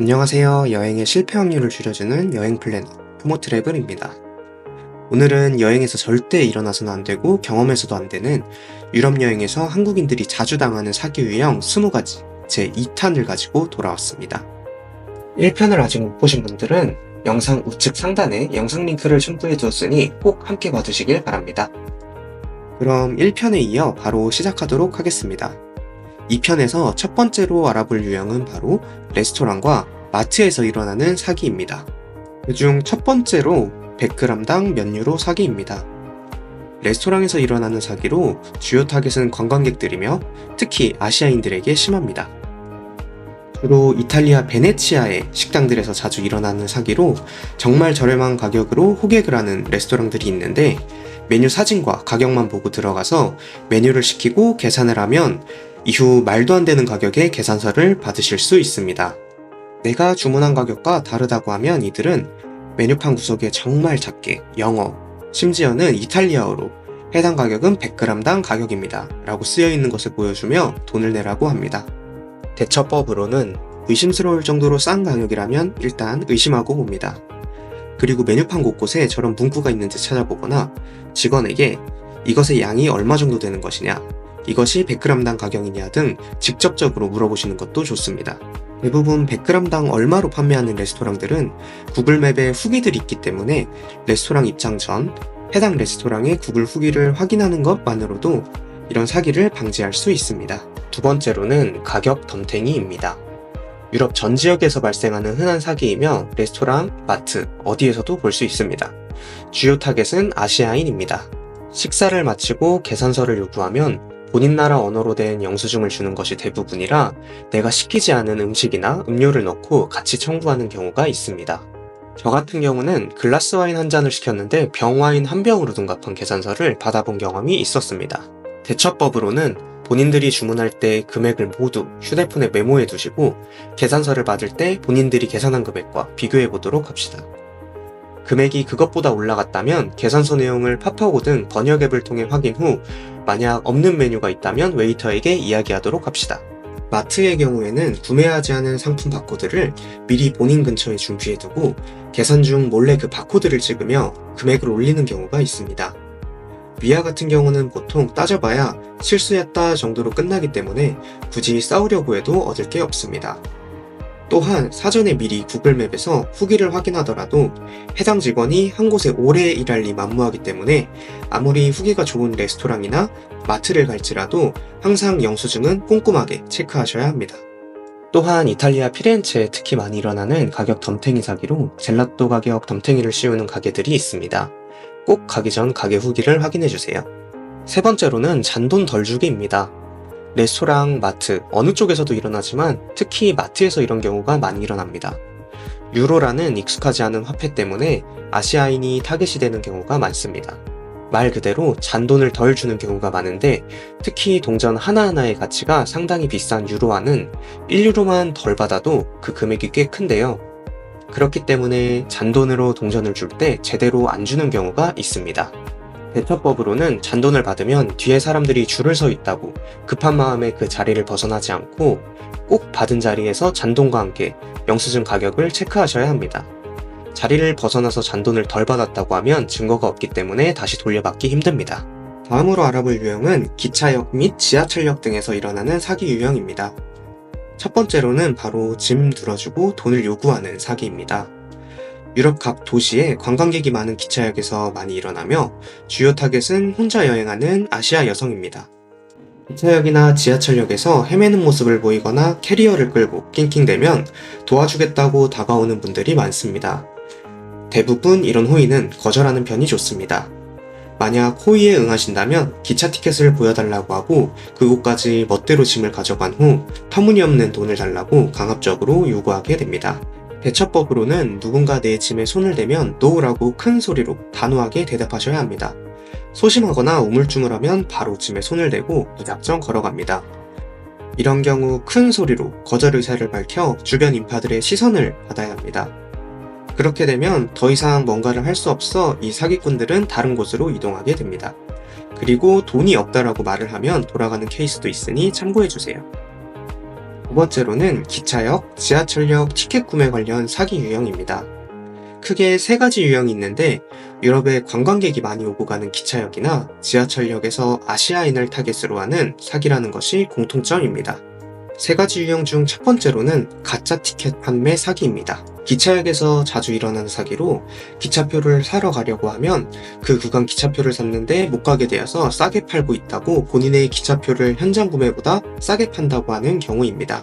안녕하세요. 여행의 실패 확률을 줄여주는 여행 플래너 포모트래블입니다. 오늘은 여행에서 절대 일어나서는 안 되고 경험해서도 안 되는 유럽 여행에서 한국인들이 자주 당하는 사기 유형 20가지 제 2탄을 가지고 돌아왔습니다. 1편을 아직 못 보신 분들은 영상 우측 상단에 영상 링크를 첨부해 두었으니 꼭 함께 봐주시길 바랍니다. 그럼 1편에 이어 바로 시작하도록 하겠습니다. 2편에서 첫 번째로 알아볼 유형은 바로 레스토랑과 마트에서 일어나는 사기입니다. 그중 첫 번째로 100g당 몇 유로 사기입니다. 레스토랑에서 일어나는 사기로 주요 타겟은 관광객들이며 특히 아시아인들에게 심합니다. 주로 이탈리아 베네치아의 식당들에서 자주 일어나는 사기로 정말 저렴한 가격으로 호객을 하는 레스토랑들이 있는데 메뉴 사진과 가격만 보고 들어가서 메뉴를 시키고 계산을 하면 이후 말도 안 되는 가격의 계산서를 받으실 수 있습니다. 내가 주문한 가격과 다르다고 하면 이들은 메뉴판 구석에 정말 작게 영어, 심지어는 이탈리아어로 해당 가격은 100g당 가격입니다. 라고 쓰여 있는 것을 보여주며 돈을 내라고 합니다. 대처법으로는 의심스러울 정도로 싼 가격이라면 일단 의심하고 봅니다. 그리고 메뉴판 곳곳에 저런 문구가 있는지 찾아보거나 직원에게 이것의 양이 얼마 정도 되는 것이냐, 이것이 100g당 가격이냐 등 직접적으로 물어보시는 것도 좋습니다. 대부분 100g당 얼마로 판매하는 레스토랑들은 구글맵에 후기들이 있기 때문에 레스토랑 입장 전 해당 레스토랑의 구글 후기를 확인하는 것만으로도 이런 사기를 방지할 수 있습니다. 두 번째로는 가격 덤탱이입니다. 유럽 전 지역에서 발생하는 흔한 사기이며 레스토랑, 마트, 어디에서도 볼 수 있습니다. 주요 타겟은 아시아인입니다. 식사를 마치고 계산서를 요구하면 본인 나라 언어로 된 영수증을 주는 것이 대부분이라 내가 시키지 않은 음식이나 음료를 넣고 같이 청구하는 경우가 있습니다. 저 같은 경우는 글라스 와인 한 잔을 시켰는데 병 와인 한 병으로 둔갑한 계산서를 받아본 경험이 있었습니다. 대처법으로는 본인들이 주문할 때 금액을 모두 휴대폰에 메모해 두시고 계산서를 받을 때 본인들이 계산한 금액과 비교해 보도록 합시다. 금액이 그것보다 올라갔다면 계산서 내용을 파파고 등 번역 앱을 통해 확인 후 만약 없는 메뉴가 있다면 웨이터에게 이야기하도록 합시다. 마트의 경우에는 구매하지 않은 상품 바코드를 미리 본인 근처에 준비해두고 계산 중 몰래 그 바코드를 찍으며 금액을 올리는 경우가 있습니다. 위와 같은 경우는 보통 따져봐야 실수했다 정도로 끝나기 때문에 굳이 싸우려고 해도 얻을 게 없습니다. 또한 사전에 미리 구글맵에서 후기를 확인하더라도 해당 직원이 한 곳에 오래 일할 리 만무하기 때문에 아무리 후기가 좋은 레스토랑이나 마트를 갈지라도 항상 영수증은 꼼꼼하게 체크하셔야 합니다. 또한 이탈리아 피렌체에 특히 많이 일어나는 가격 덤탱이 사기로 젤라또 가격 덤탱이를 씌우는 가게들이 있습니다. 꼭 가기 전 가게 후기를 확인해 주세요. 세 번째로는 잔돈 덜 주기입니다. 레스토랑, 마트, 어느 쪽에서도 일어나지만 특히 마트에서 이런 경우가 많이 일어납니다. 유로라는 익숙하지 않은 화폐 때문에 아시아인이 타겟이 되는 경우가 많습니다. 말 그대로 잔돈을 덜 주는 경우가 많은데 특히 동전 하나하나의 가치가 상당히 비싼 유로화는 1유로만 덜 받아도 그 금액이 꽤 큰데요. 그렇기 때문에 잔돈으로 동전을 줄 때 제대로 안 주는 경우가 있습니다. 대처법으로는 잔돈을 받으면 뒤에 사람들이 줄을 서 있다고 급한 마음에 그 자리를 벗어나지 않고 꼭 받은 자리에서 잔돈과 함께 영수증 가격을 체크하셔야 합니다. 자리를 벗어나서 잔돈을 덜 받았다고 하면 증거가 없기 때문에 다시 돌려받기 힘듭니다. 다음으로 알아볼 유형은 기차역 및 지하철역 등에서 일어나는 사기 유형입니다. 첫 번째로는 바로 짐 들어주고 돈을 요구하는 사기입니다. 유럽 각 도시에 관광객이 많은 기차역에서 많이 일어나며 주요 타겟은 혼자 여행하는 아시아 여성입니다. 기차역이나 지하철역에서 헤매는 모습을 보이거나 캐리어를 끌고 낑낑대면 도와주겠다고 다가오는 분들이 많습니다. 대부분 이런 호의는 거절하는 편이 좋습니다. 만약 호의에 응하신다면 기차 티켓을 보여달라고 하고 그곳까지 멋대로 짐을 가져간 후 터무니없는 돈을 달라고 강압적으로 요구하게 됩니다. 대처법으로는 누군가 내 짐에 손을 대면 노라고 큰 소리로 단호하게 대답하셔야 합니다. 소심하거나 우물쭈물 하면 바로 짐에 손을 대고 무작정 걸어갑니다. 이런 경우 큰 소리로 거절 의사를 밝혀 주변 인파들의 시선을 받아야 합니다. 그렇게 되면 더 이상 뭔가를 할 수 없어 이 사기꾼들은 다른 곳으로 이동하게 됩니다. 그리고 돈이 없다라고 말을 하면 돌아가는 케이스도 있으니 참고해주세요. 두 번째로는 기차역, 지하철역 티켓 구매 관련 사기 유형입니다. 크게 세 가지 유형이 있는데 유럽에 관광객이 많이 오고 가는 기차역이나 지하철역에서 아시아인을 타겟으로 하는 사기라는 것이 공통점입니다. 세 가지 유형 중 첫 번째로는 가짜 티켓 판매 사기입니다. 기차역에서 자주 일어나는 사기로 기차표를 사러 가려고 하면 그 구간 기차표를 샀는데 못 가게 되어서 싸게 팔고 있다고 본인의 기차표를 현장 구매보다 싸게 판다고 하는 경우입니다.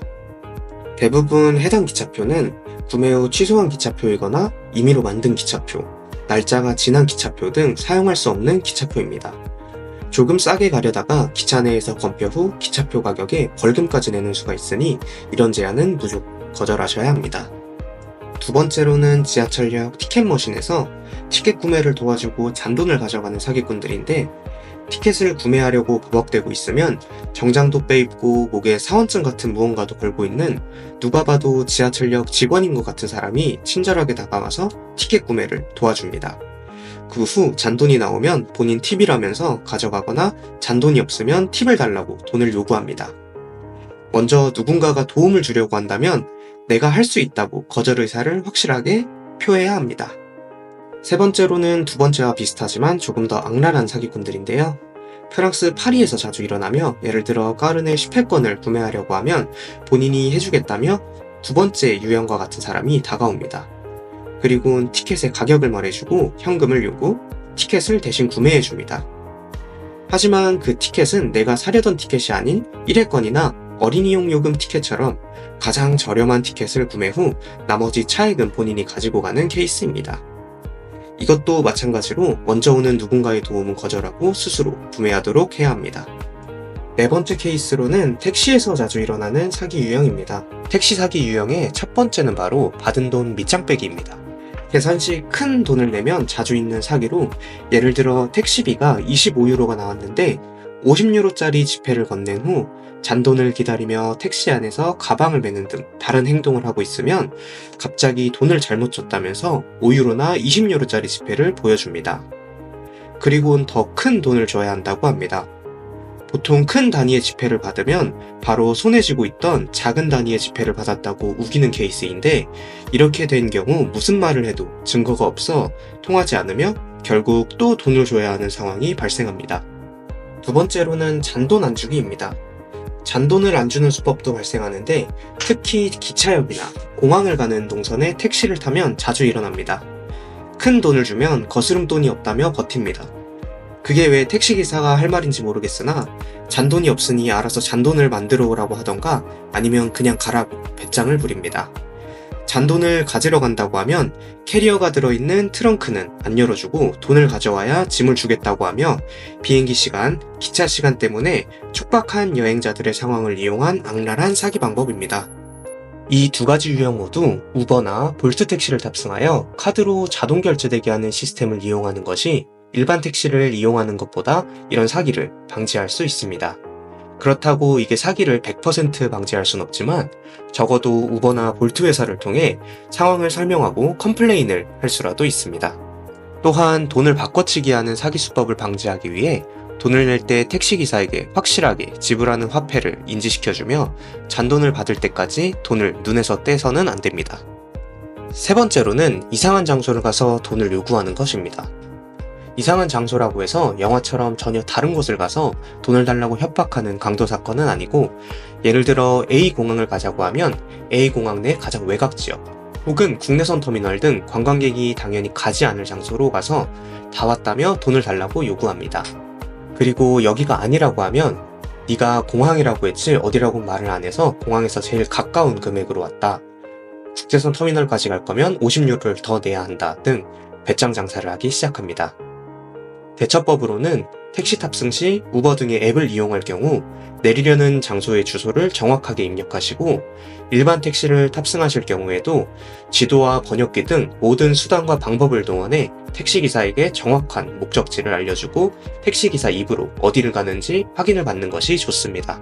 대부분 해당 기차표는 구매 후 취소한 기차표이거나 임의로 만든 기차표, 날짜가 지난 기차표 등 사용할 수 없는 기차표입니다. 조금 싸게 가려다가 기차 내에서 검표 후 기차표 가격에 벌금까지 내는 수가 있으니 이런 제안은 무조건 거절하셔야 합니다. 두 번째로는 지하철역 티켓 머신에서 티켓 구매를 도와주고 잔돈을 가져가는 사기꾼들인데 티켓을 구매하려고 버벅대고 있으면 정장도 빼입고 목에 사원증 같은 무언가도 걸고 있는 누가 봐도 지하철역 직원인 것 같은 사람이 친절하게 다가와서 티켓 구매를 도와줍니다. 그 후 잔돈이 나오면 본인 팁이라면서 가져가거나 잔돈이 없으면 팁을 달라고 돈을 요구합니다. 먼저 누군가가 도움을 주려고 한다면 내가 할 수 있다고 거절 의사를 확실하게 표해야 합니다. 세 번째로는 두 번째와 비슷하지만 조금 더 악랄한 사기꾼들인데요. 프랑스 파리에서 자주 일어나며 예를 들어 까르네 10회권을 구매하려고 하면 본인이 해주겠다며 두 번째 유형과 같은 사람이 다가옵니다. 그리고 티켓의 가격을 말해주고 현금을 요구, 티켓을 대신 구매해줍니다. 하지만 그 티켓은 내가 사려던 티켓이 아닌 1회권이나 어린이용 요금 티켓처럼 가장 저렴한 티켓을 구매 후 나머지 차액은 본인이 가지고 가는 케이스입니다. 이것도 마찬가지로 먼저 오는 누군가의 도움은 거절하고 스스로 구매하도록 해야 합니다. 네 번째 케이스로는 택시에서 자주 일어나는 사기 유형입니다. 택시 사기 유형의 첫 번째는 바로 받은 돈 밑장 빼기입니다. 계산 시 큰 돈을 내면 자주 있는 사기로 예를 들어 택시비가 25유로가 나왔는데 50유로짜리 지폐를 건넨 후 잔돈을 기다리며 택시 안에서 가방을 매는 등 다른 행동을 하고 있으면 갑자기 돈을 잘못 줬다면서 5유로나 20유로짜리 지폐를 보여줍니다. 그리고는 더 큰 돈을 줘야 한다고 합니다. 보통 큰 단위의 지폐를 받으면 바로 손에 쥐고 있던 작은 단위의 지폐를 받았다고 우기는 케이스인데 이렇게 된 경우 무슨 말을 해도 증거가 없어 통하지 않으며 결국 또 돈을 줘야 하는 상황이 발생합니다. 두 번째로는 잔돈 안 주기입니다. 잔돈을 안 주는 수법도 발생하는데 특히 기차역이나 공항을 가는 동선에 택시를 타면 자주 일어납니다. 큰 돈을 주면 거스름 돈이 없다며 버팁니다. 그게 왜 택시기사가 할 말인지 모르겠으나 잔돈이 없으니 알아서 잔돈을 만들어 오라고 하던가 아니면 그냥 가라고 배짱을 부립니다. 잔돈을 가지러 간다고 하면 캐리어가 들어있는 트렁크는 안 열어주고 돈을 가져와야 짐을 주겠다고 하며 비행기 시간, 기차 시간 때문에 촉박한 여행자들의 상황을 이용한 악랄한 사기 방법입니다. 이 두 가지 유형 모두 우버나 볼트 택시를 탑승하여 카드로 자동 결제되게 하는 시스템을 이용하는 것이 일반 택시를 이용하는 것보다 이런 사기를 방지할 수 있습니다. 그렇다고 이게 사기를 100% 방지할 순 없지만 적어도 우버나 볼트 회사를 통해 상황을 설명하고 컴플레인을 할 수라도 있습니다. 또한 돈을 바꿔치기 하는 사기 수법을 방지하기 위해 돈을 낼 때 택시기사에게 확실하게 지불하는 화폐를 인지시켜주며 잔돈을 받을 때까지 돈을 눈에서 떼서는 안 됩니다. 세 번째로는 이상한 장소를 가서 돈을 요구하는 것입니다. 이상한 장소라고 해서 영화처럼 전혀 다른 곳을 가서 돈을 달라고 협박하는 강도 사건은 아니고 예를 들어 A 공항을 가자고 하면 A 공항 내 가장 외곽 지역 혹은 국내선 터미널 등 관광객이 당연히 가지 않을 장소로 가서 다 왔다며 돈을 달라고 요구합니다. 그리고 여기가 아니라고 하면 네가 공항이라고 했지 어디라고 말을 안 해서 공항에서 제일 가까운 금액으로 왔다. 국제선 터미널까지 갈 거면 50유로를 더 내야 한다 등 배짱 장사를 하기 시작합니다. 대처법으로는 택시 탑승 시 우버 등의 앱을 이용할 경우 내리려는 장소의 주소를 정확하게 입력하시고 일반 택시를 탑승하실 경우에도 지도와 번역기 등 모든 수단과 방법을 동원해 택시기사에게 정확한 목적지를 알려주고 택시기사 입으로 어디를 가는지 확인을 받는 것이 좋습니다.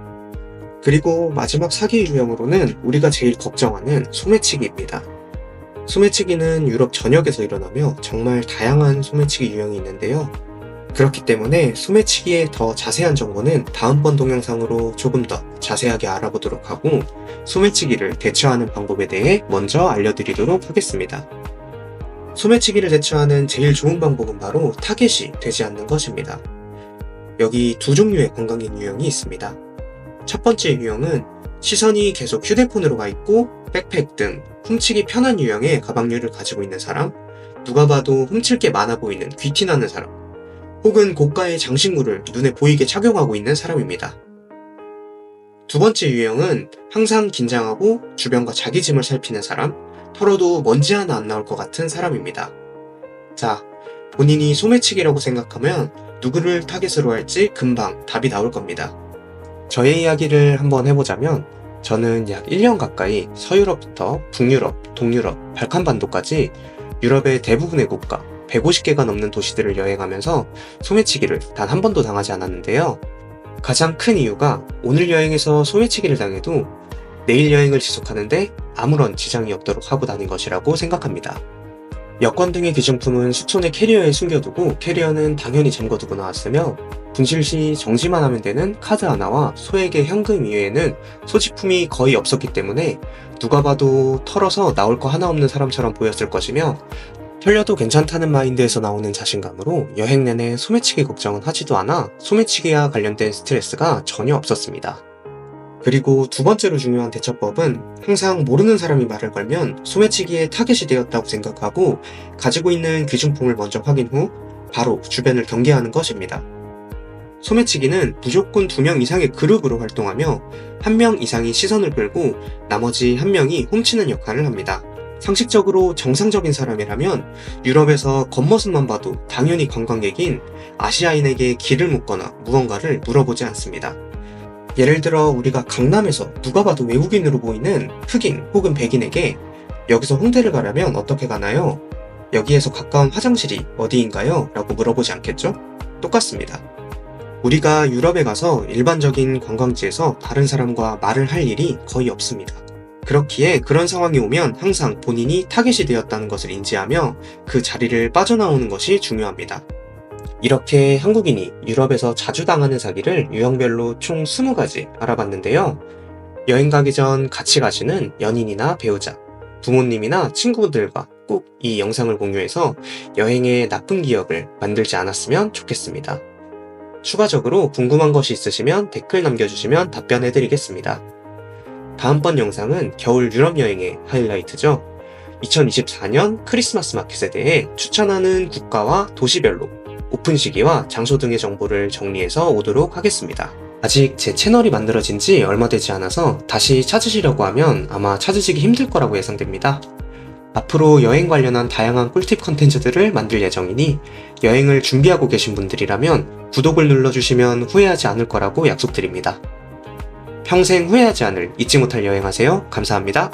그리고 마지막 사기 유형으로는 우리가 제일 걱정하는 소매치기입니다. 소매치기는 유럽 전역에서 일어나며 정말 다양한 소매치기 유형이 있는데요. 그렇기 때문에 소매치기의 더 자세한 정보는 다음번 동영상으로 조금 더 자세하게 알아보도록 하고 소매치기를 대처하는 방법에 대해 먼저 알려드리도록 하겠습니다. 소매치기를 대처하는 제일 좋은 방법은 바로 타겟이 되지 않는 것입니다. 여기 두 종류의 관광객 유형이 있습니다. 첫 번째 유형은 시선이 계속 휴대폰으로 가 있고 백팩 등 훔치기 편한 유형의 가방류를 가지고 있는 사람, 누가 봐도 훔칠 게 많아 보이는 귀티나는 사람, 혹은 고가의 장식물을 눈에 보이게 착용하고 있는 사람입니다. 두 번째 유형은 항상 긴장하고 주변과 자기 짐을 살피는 사람, 털어도 먼지 하나 안 나올 것 같은 사람입니다. 자, 본인이 소매치기라고 생각하면 누구를 타겟으로 할지 금방 답이 나올 겁니다. 저의 이야기를 한번 해보자면 저는 약 1년 가까이 서유럽부터 북유럽, 동유럽, 발칸반도까지 유럽의 대부분의 국가 150개가 넘는 도시들을 여행하면서 소매치기를 단 한 번도 당하지 않았는데요. 가장 큰 이유가 오늘 여행에서 소매치기를 당해도 내일 여행을 지속하는데 아무런 지장이 없도록 하고 다닌 것이라고 생각합니다. 여권 등의 귀중품은 숙소 내 캐리어에 숨겨두고 캐리어는 당연히 잠궈두고 나왔으며 분실 시 정지만 하면 되는 카드 하나와 소액의 현금 이외에는 소지품이 거의 없었기 때문에 누가 봐도 털어서 나올 거 하나 없는 사람처럼 보였을 것이며 털려도 괜찮다는 마인드에서 나오는 자신감으로 여행 내내 소매치기 걱정은 하지도 않아 소매치기와 관련된 스트레스가 전혀 없었습니다. 그리고 두 번째로 중요한 대처법은 항상 모르는 사람이 말을 걸면 소매치기의 타겟이 되었다고 생각하고 가지고 있는 귀중품을 먼저 확인 후 바로 주변을 경계하는 것입니다. 소매치기는 무조건 두 명 이상의 그룹으로 활동하며 한 명 이상이 시선을 끌고 나머지 한 명이 훔치는 역할을 합니다. 상식적으로 정상적인 사람이라면 유럽에서 겉모습만 봐도 당연히 관광객인 아시아인에게 길을 묻거나 무언가를 물어보지 않습니다. 예를 들어 우리가 강남에서 누가 봐도 외국인으로 보이는 흑인 혹은 백인에게 여기서 홍대를 가려면 어떻게 가나요? 여기에서 가까운 화장실이 어디인가요? 라고 물어보지 않겠죠? 똑같습니다. 우리가 유럽에 가서 일반적인 관광지에서 다른 사람과 말을 할 일이 거의 없습니다. 그렇기에 그런 상황이 오면 항상 본인이 타겟이 되었다는 것을 인지하며 그 자리를 빠져나오는 것이 중요합니다. 이렇게 한국인이 유럽에서 자주 당하는 사기를 유형별로 총 20가지 알아봤는데요. 여행 가기 전 같이 가시는 연인이나 배우자, 부모님이나 친구들과 꼭 이 영상을 공유해서 여행의 나쁜 기억을 만들지 않았으면 좋겠습니다. 추가적으로 궁금한 것이 있으시면 댓글 남겨주시면 답변해드리겠습니다. 다음번 영상은 겨울 유럽 여행의 하이라이트죠. 2024년 크리스마스 마켓에 대해 추천하는 국가와 도시별로 오픈 시기와 장소 등의 정보를 정리해서 오도록 하겠습니다. 아직 제 채널이 만들어진 지 얼마 되지 않아서 다시 찾으시려고 하면 아마 찾으시기 힘들 거라고 예상됩니다. 앞으로 여행 관련한 다양한 꿀팁 컨텐츠들을 만들 예정이니 여행을 준비하고 계신 분들이라면 구독을 눌러주시면 후회하지 않을 거라고 약속드립니다. 평생 후회하지 않을 잊지 못할 여행하세요. 감사합니다.